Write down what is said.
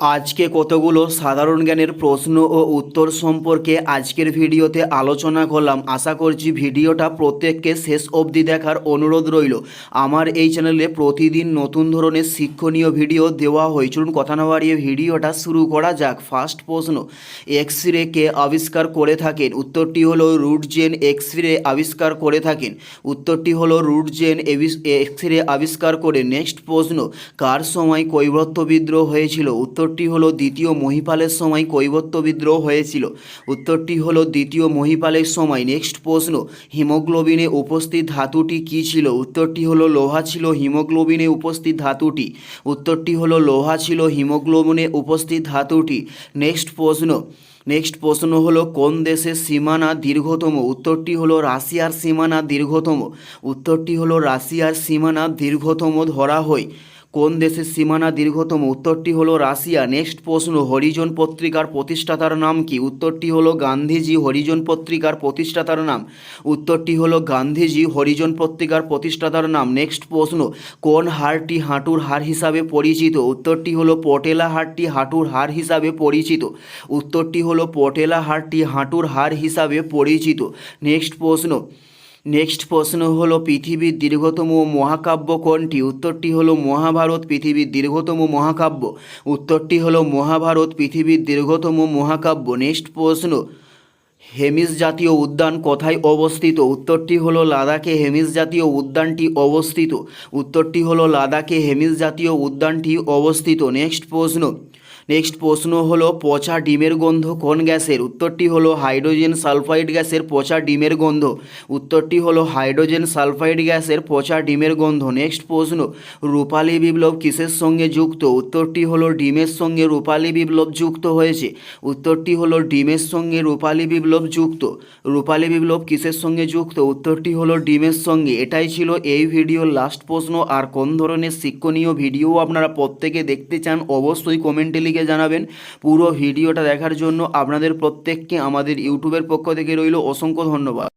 আজকে কতগুলো সাধারণ জ্ঞানের প্রশ্ন ও উত্তর সম্পর্কে আজকের ভিডিওতে আলোচনা করলাম। আশা করছি ভিডিওটা প্রত্যেককে শেষ অবধি দেখার অনুরোধ রইল। আমার এই চ্যানেলে প্রতিদিন নতুন ধরনের শিক্ষণীয় ভিডিও দেওয়া হয়। চলুন কথা না বাড়িয়ে ভিডিওটা শুরু করা যাক। ফার্স্ট প্রশ্ন এক্স রে কে আবিষ্কার করে থাকেন? উত্তরটি হলো রুটজেন এক্স রে আবিষ্কার করে থাকেন। উত্তরটি হলো রুটজেন এক্স রে আবিষ্কার করে। নেক্সট প্রশ্ন, কার সময় কৈবর্ত বিদ্রোহ হয়েছিল? উত্তরটি হলো দ্বিতীয় মহিপালের সময় কৈবর্ত বিদ্রোহ হয়েছিল। উত্তরটি হলো দ্বিতীয় মহিপালের সময়। নেক্সট প্রশ্ন, হিমোগ্লোবিনে উপস্থিত ধাতুটি কী ছিল? উত্তরটি হলো, লোহা ছিল হিমোগ্লোবিনে উপস্থিত ধাতুটি। উত্তরটি হলো, লোহা ছিল হিমোগ্লোবিনে উপস্থিত ধাতুটি। নেক্সট প্রশ্ন নেক্সট প্রশ্ন হলো, কোন দেশের সীমানা দীর্ঘতম? উত্তরটি হলো, রাশিয়ার সীমানা দীর্ঘতম। উত্তরটি হলো, রাশিয়ার সীমানা দীর্ঘতম ধরা হয় কোন দেশের সীমানা দীর্ঘতম? উত্তরটি হলো রাশিয়া। নেক্সট প্রশ্ন, হরিজন পত্রিকার প্রতিষ্ঠাতার নাম কি? উত্তরটি হলো গান্ধীজি হরিজন পত্রিকার প্রতিষ্ঠাতার নাম। উত্তরটি হলো গান্ধীজি হরিজন পত্রিকার প্রতিষ্ঠাতার নাম। নেক্সট প্রশ্ন, কোন হাড়টি হাঁটুর হাড় হিসাবে পরিচিত? উত্তরটি হলো পটেলা হাড়টি হাঁটুর হাড় হিসাবে পরিচিত। উত্তরটি হলো পটেলা হাড়টি হাঁটুর হাড় হিসাবে পরিচিত। নেক্সট প্রশ্ন নেক্সট প্রশ্ন হলো পৃথিবীর দীর্ঘতম মহাকাব্য কোনটি? উত্তরটি হলো মহাভারত, পৃথিবীর দীর্ঘতম মহাকাব্য। উত্তরটি হলো মহাভারত, পৃথিবীর দীর্ঘতম মহাকাব্য। নেক্সট প্রশ্ন, হেমিস জাতীয় উদ্যান কোথায় অবস্থিত? উত্তরটি হলো লাদাখে হেমিস জাতীয় উদ্যানটি অবস্থিত। উত্তরটি হলো লাদাখে হেমিস জাতীয় উদ্যানটি অবস্থিত। নেক্সট প্রশ্ন নেক্সট প্রশ্ন হলো, পচা ডিমের গন্ধ কোন গ্যাসের? উত্তরটি হলো হাইড্রোজেন সালফাইড গ্যাসের পচা ডিমের গন্ধ। উত্তরটি হলো হাইড্রোজেন সালফাইড গ্যাসের পচা ডিমের গন্ধ। নেক্সট প্রশ্ন, রূপালী বিপ্লব কিসের সঙ্গে যুক্ত? উত্তরটি হলো, ডিমের সঙ্গে রূপালী বিপ্লব যুক্ত হয়েছে। উত্তরটি হলো, ডিমের সঙ্গে রূপালী বিপ্লব যুক্ত। রূপালী বিপ্লব কিসের সঙ্গে যুক্ত? উত্তরটি হলো, ডিমের সঙ্গে। এটাই ছিল এই ভিডিওর লাস্ট প্রশ্ন। আর কোন ধরনের শিক্ষণীয় ভিডিও আপনারা প্রত্যেকে দেখতে চান, অবশ্যই কমেন্টে লিখে জানাবেন। পুরো ভিডিওটা দেখার জন্য আপনাদের প্রত্যেককে আমাদের ইউটিউবের পক্ষ থেকে রইল অসংখ্য ধন্যবাদ।